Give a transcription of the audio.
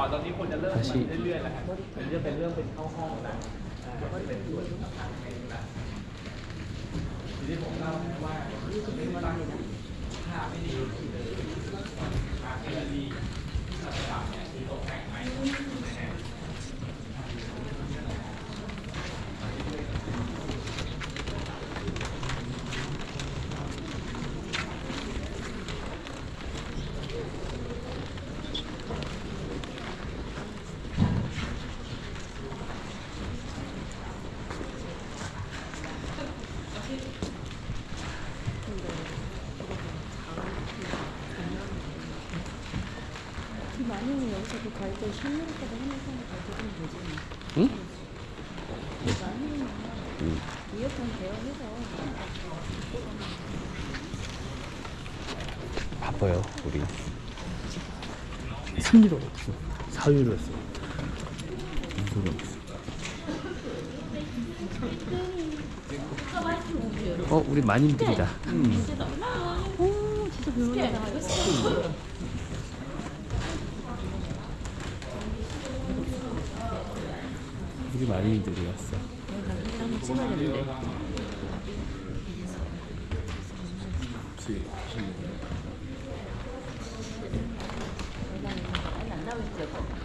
ต่อตอนนี้คนจะเริ่มอาชีพเรื่อยๆแล้วครับมันจะเป็นเรื่องเป็นเข้าห้องนะอ่าก็จะเป็นส่วนทางเมนูละทีนี้ผมเล่าให้ว่าไม่ว่าถ้าไม่ดี 만약에 여기서 그 갈때 10년까지 하는 사람 가져오면 되지. 응? 아니면 이어폰 대여해서 바빠요 우리 3유로 없어 4유로 했어 무슨 소리 없어 어, 우리 마님들이다. 음. 오, 진짜 별로다. 우리 많이 힘들었어. 안 나오시죠?